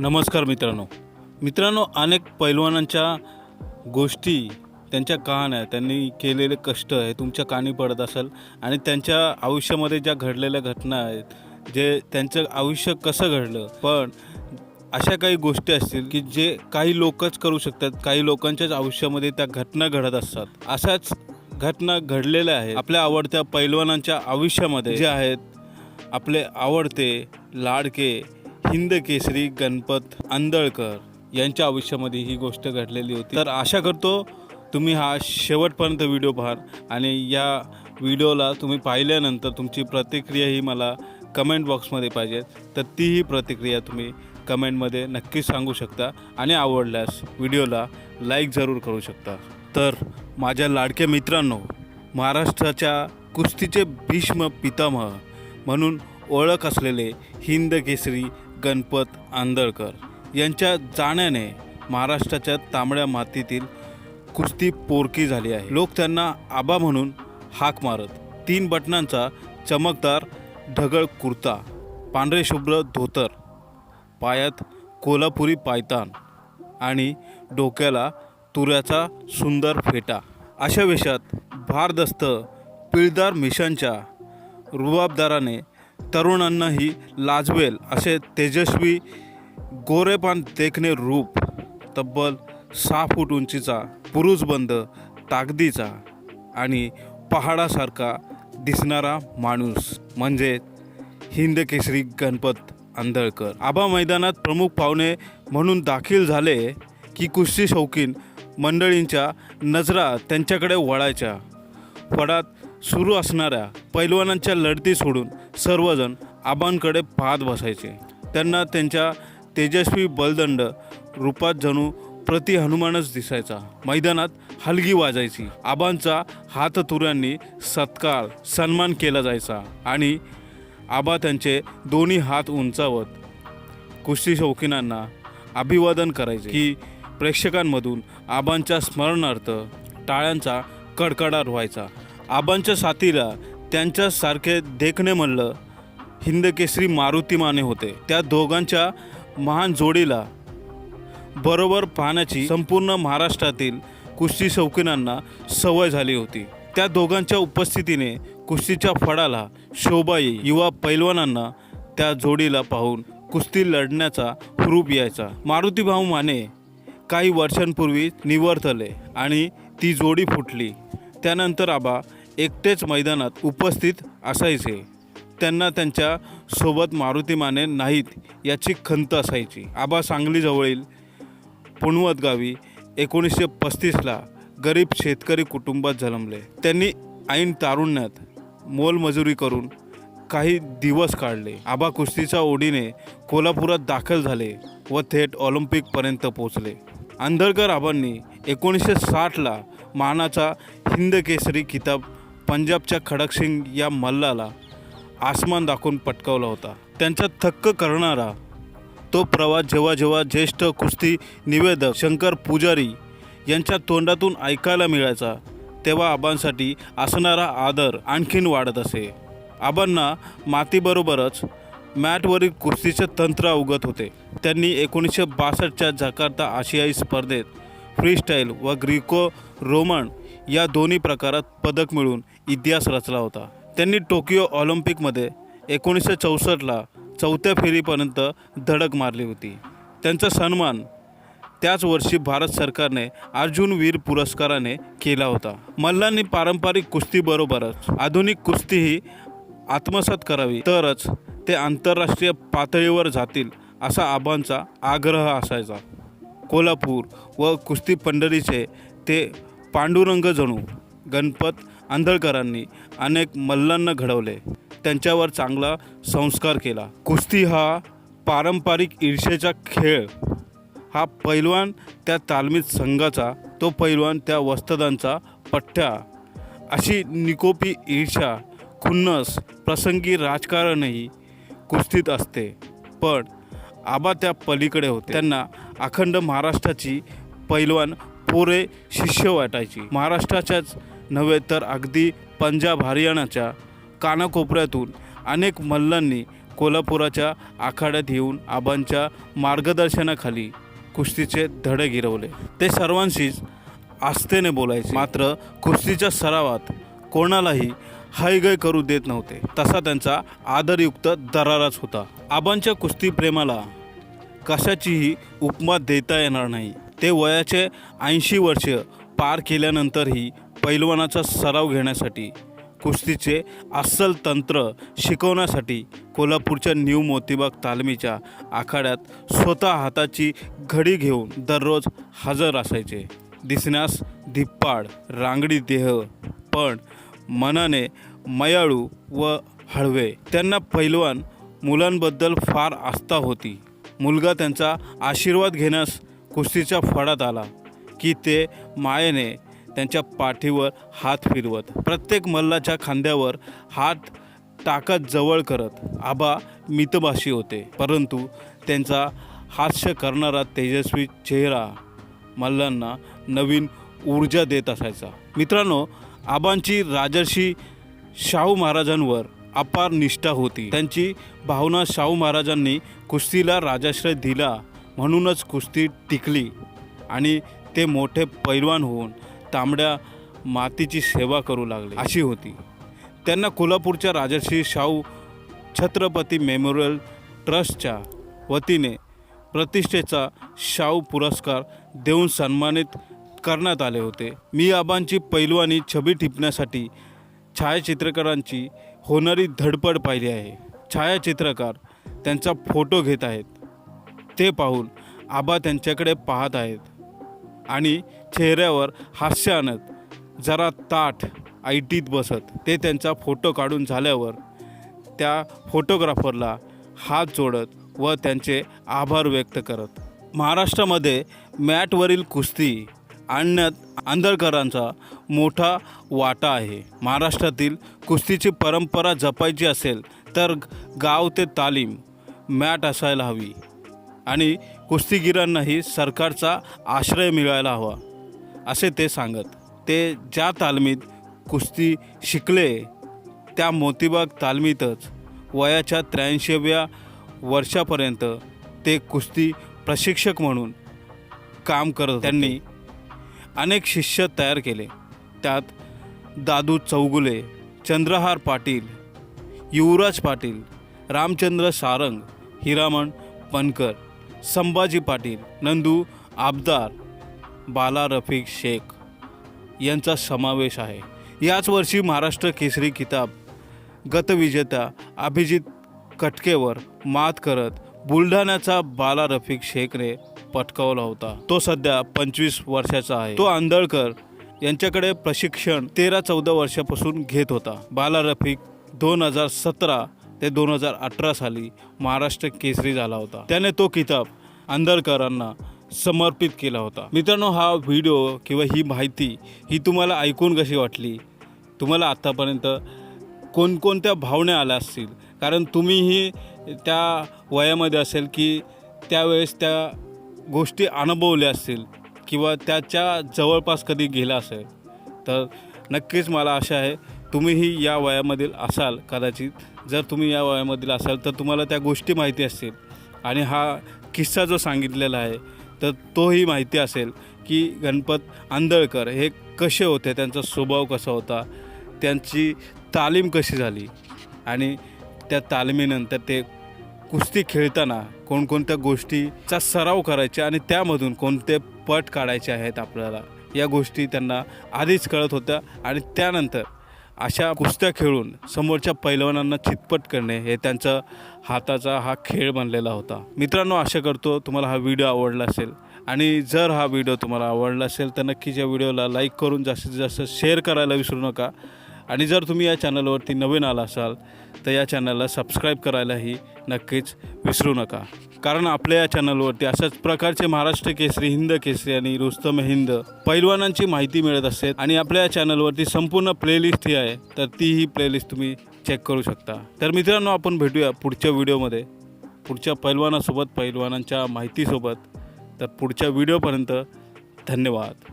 नमस्कार मित्रांनो. मित्रांनो अनेक पैलवानांच्या गोष्टी त्यांच्या कहाण्या त्यांनी केलेले कष्ट हे तुमच्या कानी पडत असेल आणि त्यांच्या आयुष्यामध्ये ज्या घडलेल्या घटना आहेत जे त्यांचं आयुष्य कसं घडलं पण अशा काही गोष्टी असतील की जे काही लोकच करू शकतात काही लोकांच्याच आयुष्यामध्ये त्या घटना घडत असतात. अशाच घटना घडलेल्या आहेत. आपल्या आवडत्या पैलवानांच्या आयुष्यामध्ये जे आहेत आपले आवडते लाडके हिंद केसरी गणपत आंदळकर यांच्या आयुष्यामध्ये ही गोष्ट घडलेली होती. तर आशा करतो तुम्ही हा शेवटपर्यंत व्हिडिओ पाहाल आणि या व्हिडिओला तुम्ही पाहिल्यानंतर तुमची प्रतिक्रिया ही मला कमेंट बॉक्समध्ये पाहिजे तर तीही प्रतिक्रिया तुम्ही कमेंटमध्ये नक्कीच सांगू शकता आणि आवडल्यास व्हिडिओला लाईक जरूर करू शकता. तर माझ्या लाडक्या मित्रांनो महाराष्ट्राच्या कुस्तीचे भीष्म पितामह म्हणून ओळख असलेले हिंद केसरी गणपत आंदळकर यांच्या जाण्याने महाराष्ट्राच्या तांबड्या मातीतील कुस्ती पोरकी झाली आहे. लोक त्यांना आबा म्हणून हाक मारत तीन बटनांचा चमकदार ढगळ कुर्ता पांढरे शुभ्र धोतर पायात कोल्हापुरी पायतान आणि डोक्याला तुऱ्याचा सुंदर फेटा. अशा वेशात भारदस्त पिळदार मिशांच्या रुबाबदाराने तरुणांनाही लाजवेल असे तेजस्वी गोरेपान देखणे रूप तब्बल सहा फूट उंचीचा पुरुषबंद ताकदीचा आणि पहाडासारखा दिसणारा माणूस म्हणजे हिंद केसरी गणपत आंधळकर. आबा मैदानात प्रमुख पाहुणे म्हणून दाखल झाले की कुस्ती शौकीन मंडळींच्या नजरा त्यांच्याकडे वळायच्या. फडात सुरू असणाऱ्या पैलवानांच्या लढती सोडून सर्वजण आबांकडे पाहत बसायचे. त्यांना त्यांच्या तेजस्वी बलदंड रूपात जणू प्रति हनुमानच दिसायचा. मैदानात हलगी वाजायची. आबांचा हाततुऱ्यांनी सत्कार सन्मान केला जायचा आणि आबा त्यांचे दोन्ही हात उंचावत कुस्ती शौकीनांना अभिवादन करायचे की प्रेक्षकांमधून आबांच्या स्मरणार्थ टाळ्यांचा कडकडाट व्हायचा. आबांच्या साथीला त्यांच्यासारखे देखणे म्हणलं. हिंदकेसरी मारुती माने होते. त्या दोघांच्या महान जोडीला बरोबर पाहण्याची संपूर्ण महाराष्ट्रातील कुस्ती शौकीनांना सवय झाली होती. त्या दोघांच्या उपस्थितीने कुस्तीच्या फडाला शोभा येई युवा पैलवानांना त्या जोडीला पाहून कुस्ती लढण्याचा हुरूप यायचा. मारुतीभाऊ माने काही वर्षांपूर्वी निवर्तले आणि ती जोडी फुटली. त्यानंतर आबा एकटेच मैदानात उपस्थित असायचे. त्यांना त्यांच्यासोबत मारुती माने नाहीत याची खंत असायची. आबा सांगलीजवळील पुणवत गावी एकोणीसशे पस्तीसला गरीब शेतकरी कुटुंबात जन्मले. त्यांनी ऐन तारुण्यात मोलमजुरी करून काही दिवस काढले. आबा कुस्तीच्या ओढीने कोल्हापुरात दाखल झाले व थेट ऑलिम्पिकपर्यंत पोचले आंधळकर आबांनी एकोणीसशे साठला मानाचा हिंद केसरी किताब पंजाबच्या खडकसिंग या मल्लाला आसमान दाखवून पटकावला होता. त्यांचा थक्क करणारा तो प्रवास जेव्हा जेव्हा ज्येष्ठ कुस्ती निवेदक शंकर पुजारी यांच्या तोंडातून ऐकायला मिळायचा तेव्हा आबांसाठी असणारा आदर आणखीन वाढत असे. आबांना मातीबरोबरच मॅटवरील कुस्तीचे तंत्र अवगत होते. त्यांनी एकोणीसशे बासष्टच्या जकार्ता आशियाई स्पर्धेत फ्रीस्टाईल व ग्रीको रोमन या दोन्ही प्रकारात पदक मिळून इतिहास रचला होता. त्यांनी टोकियो ऑलिम्पिकमध्ये एकोणीसशे चौसष्टला चौथ्या फेरीपर्यंत धडक मारली होती. त्यांचा सन्मान त्याच वर्षी भारत सरकारने अर्जुन वीर पुरस्काराने केला होता. मल्लांनी पारंपरिक कुस्तीबरोबरच आधुनिक कुस्तीही आत्मसात करावी तरच ते आंतरराष्ट्रीय पातळीवर जातील असा आबांचा आग्रह असायचा. कोल्हापूर व कुस्ती पंढरीचे ते पांडुरंग जणू गणपत आंधळकरांनी अनेक मल्लांना घडवले. त्यांच्यावर चांगला संस्कार केला. कुस्ती हा पारंपरिक ईर्षेचा खेळ. हा पैलवान त्या तालमीत संघाचा तो पैलवान त्या वस्तदांचा पठ्ठ्या अशी निकोपी ईर्षा खुन्नस प्रसंगी राजकारणही कुस्तीत असते. पण आबा त्या पलीकडे होते. त्यांना अखंड महाराष्ट्राची पैलवान पोरे शिष्य वाटायची. महाराष्ट्राच्याच नव्हे तर अगदी पंजाब हरियाणाच्या कानाकोपऱ्यातून अनेक मल्लांनी कोल्हापुराच्या आखाड्यात येऊन आबांच्या मार्गदर्शनाखाली कुस्तीचे धडे गिरवले. ते सर्वांशीच आस्थेने बोलायचे. मात्र कुस्तीच्या सरावात कोणालाही हायगय करू देत नव्हते. तसा त्यांचा आदरयुक्त दराराच होता. आबांच्या कुस्ती प्रेमाला कशाचीही उपमा देता येणार नाही. ते वयाचे ऐंशी वर्ष पार केल्यानंतरही पैलवानाचा सराव घेण्यासाठी कुस्तीचे अस्सल तंत्र शिकवण्यासाठी कोल्हापूरच्या न्यू मोतीबाग तालमीच्या आखाड्यात स्वतः हाताची घडी घेऊन दररोज हजर असायचे. दिसण्यास धिप्पाड रांगडी देह पण मनाने मयाळू व हळवे. त्यांना पैलवान मुलांबद्दल फार आस्था होती. मुलगा त्यांचा आशीर्वाद घेण्यास कुस्तीच्या फडात आला की ते मायेने त्यांच्या पाठीवर हात फिरवत प्रत्येक मल्लाच्या खांद्यावर हात टाकत जवळ करत आबा मितभाषी होते. परंतु त्यांचा हास्य करणारा तेजस्वी चेहरा मल्लांना नवीन ऊर्जा देत असायचा. मित्रांनो आबांची राजर्षी शाहू महाराजांवर अपार निष्ठा होती. त्यांची भावना शाहू महाराजांनी कुस्तीला राजाश्रय दिला म्हणूनच कुस्ती टिकली आणि ते मोठे पैलवान होऊन तांबड्या मातीची सेवा करू लागले. अशी होती. त्यांना कोल्हापूरच्या राजर्षी शाहू छत्रपती मेमोरियल ट्रस्टच्या वतीने प्रतिष्ठेचा शाहू पुरस्कार देऊन सन्मानित करण्यात आले होते. मी आबांची पैलवानी छबी टिपण्यासाठी छायाचित्रकारांची होणारी धडपड पाहिली आहे. छायाचित्रकार त्यांचा फोटो घेत आहेत. ते पाहून आबा त्यांच्याकडे पाहत आहेत. आणि चेहऱ्यावर हास्य आणत जरा ताठ आयटीत बसत ते त्यांचा फोटो काढून झाल्यावर त्या फोटोग्राफरला हात जोडत व त्यांचे आभार व्यक्त करत. महाराष्ट्रामध्ये मॅटवरील कुस्ती आणण्यात आंधळकरांचा मोठा वाटा आहे. महाराष्ट्रातील कुस्तीची परंपरा जपायची असेल तर गाव ते तालीम मॅट असायला हवी. आणि कुस्तीगिरांनाही सरकारचा आश्रय मिळायला हवा असे ते सांगत. ते ज्या तालमीत कुस्ती शिकले त्या मोतीबाग तालमीतच वयाच्या त्र्याऐंशीव्या वर्षापर्यंत ते कुस्ती प्रशिक्षक म्हणून काम करत त्यांनी अनेक शिष्य तयार केले. त्यात दादू चौगुले चंद्रहार पाटील युवराज पाटील रामचंद्र सारंग हिरामण पनकर संभाजी पाटील नंदू आबदार बाला रफिक शेख यांचा समावेश आहे. याच वर्षी महाराष्ट्र केसरी किताब गतविजेता अभिजित कटकेवर मात करत बुलढाण्याचा बाला रफिक शेखने पटकावला होता. तो सध्या पंचवीस वर्षाचा आहे. तो आंधळकर यांच्याकडे प्रशिक्षण तेरा चौदा वर्षापासून घेत होता. बाला रफिक दोन हजार सतरा ते दोन हजार अठरा साली महाराष्ट्र केसरी झाला होता. त्याने तो किताब आंधळकरांना समर्पित केला होता. मित्रांनो हा व्हिडिओ किंवा ही माहिती ही तुम्हाला ऐकून कशी वाटली? तुम्हाला आत्तापर्यंत कोणकोणत्या भावना आल्या असतील? कारण तुम्हीही त्या वयामध्ये असेल की त्यावेळेस त्या गोष्टी अनुभवल्या असतील किंवा त्याच्या जवळपास कधी गेला असेल. तर नक्कीच मला आशा आहे तुम्हीही या वयामधील असाल कदाचित. जर तुम्ही या वयामधील असाल तर तुम्हाला त्या गोष्टी माहिती असतील. आणि हा किस्सा जो सांगितलेला आहे तर तोही माहिती असेल की गणपत आंदळकर हे कसे होते त्यांचा स्वभाव कसा होता त्यांची तालीम कशी झाली आणि त्या तालमीनंतर ते कुस्ती खेळताना कोणकोणत्या गोष्टीचा सराव करायचा आणि त्यामधून कोणते पट काढायचे आहेत आपल्याला या गोष्टी त्यांना आधीच कळत होत्या आणि त्यानंतर अशा कुस्त्या खेळून समोरच्या पैलवानांना चितपट करणे हे त्यांचा हाताचा हा खेळ बनलेला होता. मित्रांनो आशा करतो तुम्हाला हा व्हिडिओ आवडला असेल. आणि जर हा व्हिडिओ तुम्हाला आवडला असेल तर नक्कीच या व्हिडिओला लाईक करून जास्तीत जास्त शेअर करायला विसरू नका. आणि जर तुम्ही या चॅनलवरती नवीन आला असाल तर या चॅनलला सबस्क्राईब करायलाही नक्कीच विसरू नका. कारण आपल्या या चॅनलवरती अशाच प्रकारचे महाराष्ट्र केसरी हिंद केसरी आणि रुस्तम हिंद पैलवानांची माहिती मिळत असते आणि आपल्या या चॅनलवरती संपूर्ण प्लेलिस्ट ही आहे तर तीही प्लेलिस्ट तुम्ही चेक करू शकता. तर मित्रांनो आपण भेटूया पुढच्या व्हिडिओमध्ये. पुढच्या पैलवानासोबत पैलवानांच्या माहितीसोबत. तर पुढच्या व्हिडिओपर्यंत धन्यवाद.